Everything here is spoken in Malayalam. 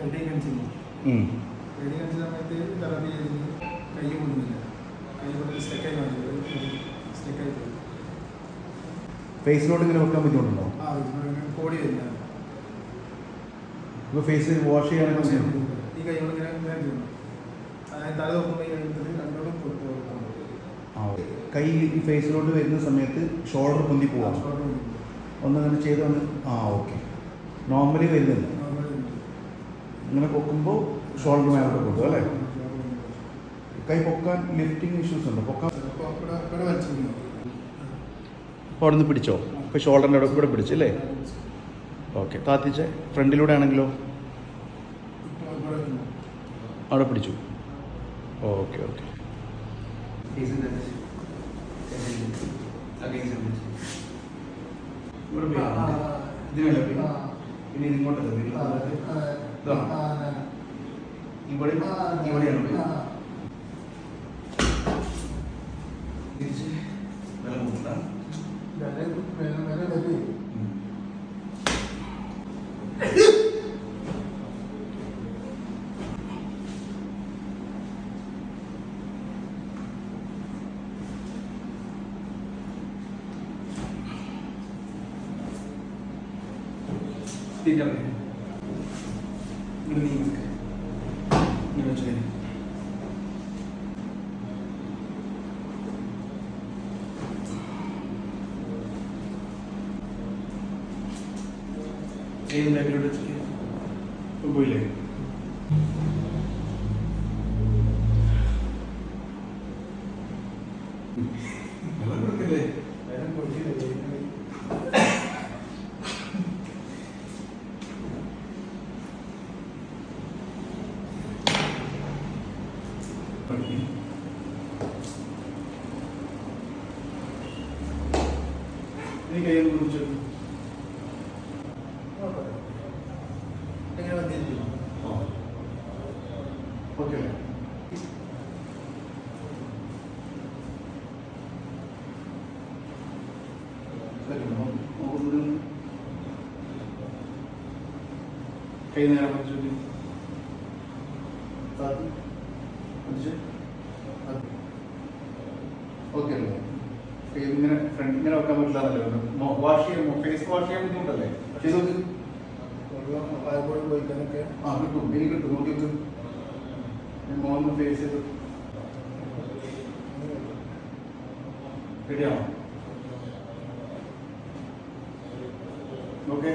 റെഡി കാണിച്ചിരുന്നു ഉം. റെഡി കാണിച്ച സമയത്ത് തെറാപ്പി ചെയ്തിട്ട് കൈ കൊണ്ടുന്നില്ല കൈ കൊണ്ട് സ്റ്റെക്കായി കാണിച്ചത് സ്റ്റെക്കായി പോയി. ഫേസിലോട്ട് ഇങ്ങനെ വെക്കാൻ ബുദ്ധിമുട്ടുണ്ടോ? ആ കോടി ഇപ്പോൾ ഫേസ് വാഷ് ചെയ്യാനൊക്കെ? ഈ കൈ കൊണ്ട് ഇങ്ങനെ ഇങ്ങനെ ചെയ്യുന്നു അതായത് തല നോക്കുമ്പോൾ ഈ കഴിയുന്നത് രണ്ടോടും കൊടുത്തു കൊടുക്കണം ആ കൈ ഈ ഫേസിലോട്ട് വരുന്ന സമയത്ത് ഷോൾഡർ പൊന്തി പോവാം? ഒന്നങ്ങനെ ചെയ്ത് ആ ഓക്കെ നോർമലി വരുന്നില്ല. ഇങ്ങനെ പൊക്കുമ്പോൾ ഷോൾഡർ മേലോട്ട് കൊടുക്കും അല്ലേ? കൈ പൊക്കാൻ ലിഫ്റ്റിംഗ് ഇഷ്യൂസ് ഉണ്ട്? പൊക്കാൻ അവിടെ നിന്ന് പിടിച്ചോ? ഇപ്പോൾ ഷോൾഡറിന്റെ അവിടെ കൂടെ പിടിച്ചു അല്ലേ? ഓക്കെ താത്തിച്ച് ഫ്രണ്ടിലൂടെ ആണെങ്കിലോ? അവിടെ പിടിച്ചു. ഓക്കെ ഓക്കെ ഇതിനല്ലേ പിന്നെ ഇതിങ്ങോട്ടല്ലേ? ഇവിടെ ഇവിടെയാണ്. തിരിച്ച് വില തിരിച്ചറിയാം ഇങ്ങനെ നീങ്ങ് ഇങ്ങനെ വെച്ച് കഴിഞ്ഞ്. ഏത് ബാക്കിലോട്ട് വെച്ചിട്ട് പോയില്ലേ? വെള്ളം കൊടുക്കില്ലേ? നീ കയ്യിൽ കുറിച്ചു എങ്ങനെ വന്നിരിക്കുന്നു ഓക്കെ അല്ലേ ശരി, നോ- നോക്കുന്നത് കൈ നേരെ പിടിച്ചു ഓക്കെ അല്ലേ കൈ ഇങ്ങനെ ഫ്രണ്ട് ഇങ്ങനെ വെക്കാൻ പറ്റില്ല വാഷ് ചെയ്യാൻ ഫേസ് വാഷ് ചെയ്യാൻ ബുദ്ധിമുട്ടല്ലേ? പക്ഷേ ഇതൊക്കെ പാലക്കോട് പോയിക്കാനൊക്കെ ആ കിട്ടും. എനിക്ക് കിട്ടും. നോക്കി മോഹൻ ഫേസ് ചെയ്ത്. റെഡിയാണോ ഓക്കെ.